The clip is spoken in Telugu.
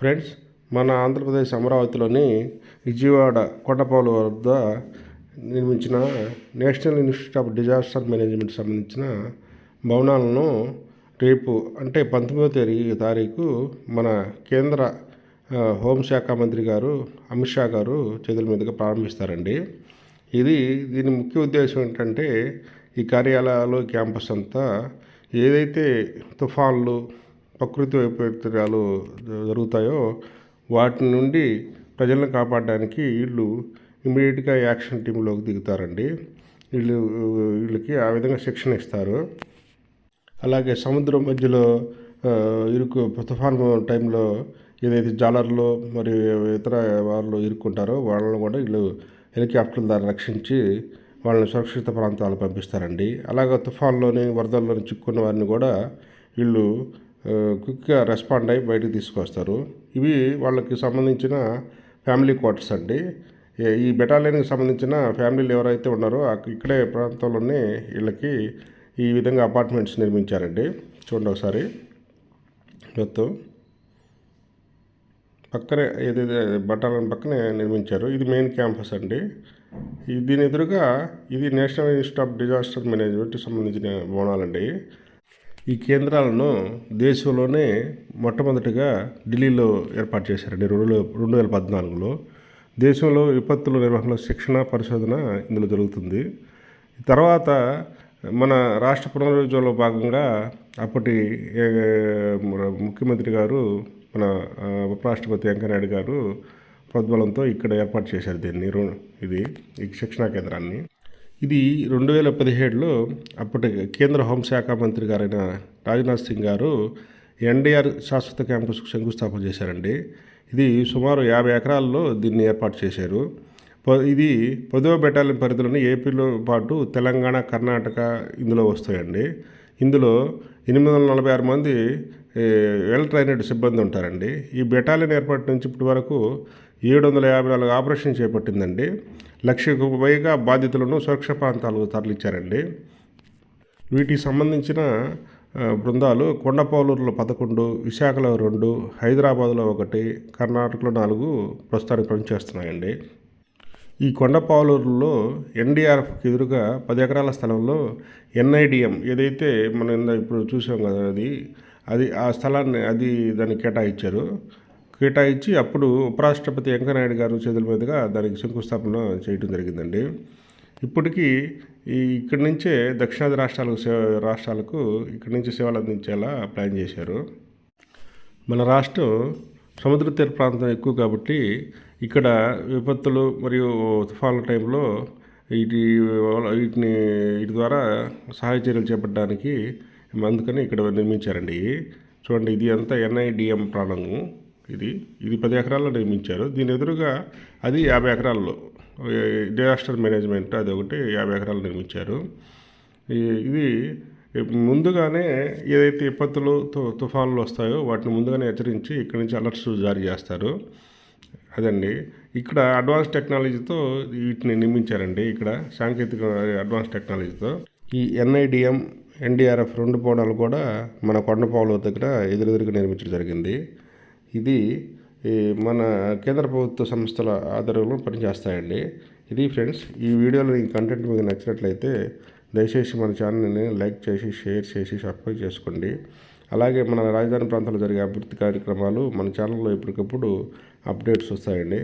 ఫ్రెండ్స్ మన ఆంధ్రప్రదేశ్ అమరావతిలోని విజయవాడ కొండపాలు వద్ద నిర్మించిన National Institute of Disaster Management సంబంధించిన భవనాలను రేపు అంటే పంతొమ్మిదవ తేదీ తారీఖు మన కేంద్ర హోంశాఖ మంత్రి గారు అమిత్ షా గారు చేతుల మీదుగా ప్రారంభిస్తారండి. ఇది దీని ముఖ్య ఉద్దేశం ఏంటంటే ఈ కార్యాలయాలు క్యాంపస్ అంతా ఏదైతే తుఫాన్లు ప్రకృతి వైపరీత్యాలు జరుగుతాయో వాటి నుండి ప్రజలను కాపాడడానికి వీళ్ళు ఇమీడియట్గా యాక్షన్ టీంలోకి దిగుతారండి. వీళ్ళు వీళ్ళకి ఆ విధంగా శిక్షణ ఇస్తారు. అలాగే సముద్రం మధ్యలో ఇరుకు తుఫాన్ టైంలో ఏదైతే జాలర్లు మరియు ఇతర వాళ్ళు ఇరుక్కుంటారో వాళ్ళని కూడా వీళ్ళు హెలికాప్టర్ల ద్వారా రక్షించి వాళ్ళని సురక్షిత ప్రాంతాలు పంపిస్తారండి. అలాగే తుఫాన్లోని వరదల్లోని చిక్కున్న వారిని కూడా వీళ్ళు క్విక్గా రెస్పాండ్ అయ్యి బయటకు తీసుకొస్తారు. ఇవి వాళ్ళకి సంబంధించిన ఫ్యామిలీ క్వార్టర్స్ అండి. ఈ బెటాలియన్కి సంబంధించిన ఫ్యామిలీలు ఎవరైతే ఉన్నారో ఇక్కడే ప్రాంతంలోనే వీళ్ళకి ఈ విధంగా అపార్ట్మెంట్స్ నిర్మించారండి. చూడండి ఒకసారి. మొత్తం పక్కనే ఏదైతే బట్టాలని పక్కనే నిర్మించారు ఇది మెయిన్ క్యాంపస్ అండి. దీని ఎదురుగా ఇది నేషనల్ ఇన్స్టిట్యూట్ ఆఫ్ డిజాస్టర్ మేనేజ్మెంట్కి సంబంధించిన భవనాలండి. ఈ కేంద్రాలను దేశంలోనే మొట్టమొదటిగా ఢిల్లీలో ఏర్పాటు చేశారండి రెండు రెండు వేల పద్నాలుగులో. దేశంలో విపత్తుల నిర్వహణలో శిక్షణ పరిశోధన ఇందులో జరుగుతుంది. తర్వాత మన రాష్ట్ర పునరుజ్జీవంలో భాగంగా అప్పటి ముఖ్యమంత్రి గారు మన ఉపరాష్ట్రపతి వెంకయ్యనాయుడు గారు ప్రోద్బలంతో ఇక్కడ ఏర్పాటు చేశారు దీన్ని ఇది ఈ శిక్షణా కేంద్రాన్ని. ఇది రెండు వేల పదిహేడులో అప్పటి కేంద్ర హోంశాఖ మంత్రి గారైన రాజ్నాథ్ సింగ్ గారు ఎన్డీఆర్ శాశ్వత క్యాంపస్కు శంకుస్థాపన చేశారండి. ఇది సుమారు యాభై ఎకరాల్లో దీన్ని ఏర్పాటు చేశారు. ప- ఇది పదవ బెటాలియన్ పరిధిలోని ఏపీలో పాటు తెలంగాణ కర్ణాటక ఇందులో వస్తాయండి. ఇందులో ఎనిమిది వందల నలభై ఆరు మంది వెల్ ట్రైనడ్ సిబ్బంది ఉంటారండి. ఈ బెటాలియన్ ఏర్పాటు నుంచి ఇప్పటి వరకు ఏడు వందల యాభై నాలుగు ఆపరేషన్ చేపట్టిందండి. లక్షకు పైగా బాధితులను సురక్ష ప్రాంతాలకు తరలించారండి వీటికి సంబంధించిన బృందాలు కొండపోలూరులో పదకొండు విశాఖలో రెండు హైదరాబాద్లో ఒకటి కర్ణాటకలో నాలుగు ప్రస్తుతానికి పనిచేస్తున్నాయండి. ఈ కొండపాలూరులో ఎన్డీఆర్ఎఫ్కి ఎదురుగా పది ఎకరాల స్థలంలో ఎన్ఐడిఎం ఏదైతే మనం ఇందా ఇప్పుడు చూసాం కదా అది అది ఆ స్థలాన్ని అది దాన్ని కేటాయించారు. కేటాయించి అప్పుడు ఉపరాష్ట్రపతి వెంకయ్యనాయుడు గారు చేతుల మీదుగా దానికి శంకుస్థాపన చేయడం జరిగిందండి. ఇప్పటికీ ఈ ఇక్కడి నుంచే దక్షిణాది రాష్ట్రాలకు సేవ రాష్ట్రాలకు ఇక్కడి నుంచి సేవలు అందించేలా ప్లాన్ చేశారు. మన రాష్ట్రం సముద్ర తీర ప్రాంతం ఎక్కువ కాబట్టి ఇక్కడ విపత్తులు మరియు తుఫాన్ల టైంలో వీటి వీటిని వీటి ద్వారా సహాయ చర్యలు చేపట్టడానికి అందుకని ఇక్కడ నిర్మించారండి. చూడండి ఇది అంతా ఎన్ఐడిఎం ప్రాణము ఇది ఇది పది ఎకరాల్లో నిర్మించారు. దీని ఎదురుగా అది యాభై ఎకరాల్లో డిజాస్టర్ మేనేజ్మెంట్ అది ఒకటి యాభై ఎకరాలు నిర్మించారు. ఇది ముందుగానే ఏదైతే విపత్తులు తు- తుఫాన్లు వస్తాయో వాటిని ముందుగానే హెచ్చరించి ఇక్కడి నుంచి అలర్ట్స్ జారీ చేస్తారు. అదండి. ఇక్కడ అడ్వాన్స్ టెక్నాలజీతో వీటిని నిర్మించారండి ఇక్కడ సాంకేతిక అడ్వాన్స్ టెక్నాలజీతో. ఈ ఎన్ఐడిఎం ఎన్డీఆర్ఎఫ్ రెండు భవనాలు కూడా మన కొండపావుల దగ్గర ఎదురెదురుగా నిర్మించడం జరిగింది. ఇది ఈ మన కేంద్ర ప్రభుత్వ సంస్థల ఆధారంలో పనిచేస్తాయండి. ఇది ఫ్రెండ్స్ ఈ వీడియోలో ఈ కంటెంట్ మీకు నచ్చినట్లయితే దయచేసి మన ఛానల్ని లైక్ చేసి షేర్ చేసి సబ్స్క్రైబ్ చేసుకోండి. అలాగే మన రాజధాని ప్రాంతంలో జరిగే అభివృద్ధి కార్యక్రమాలు మన ఛానల్లో ఎప్పటికప్పుడు అప్డేట్స్ వస్తాయండి.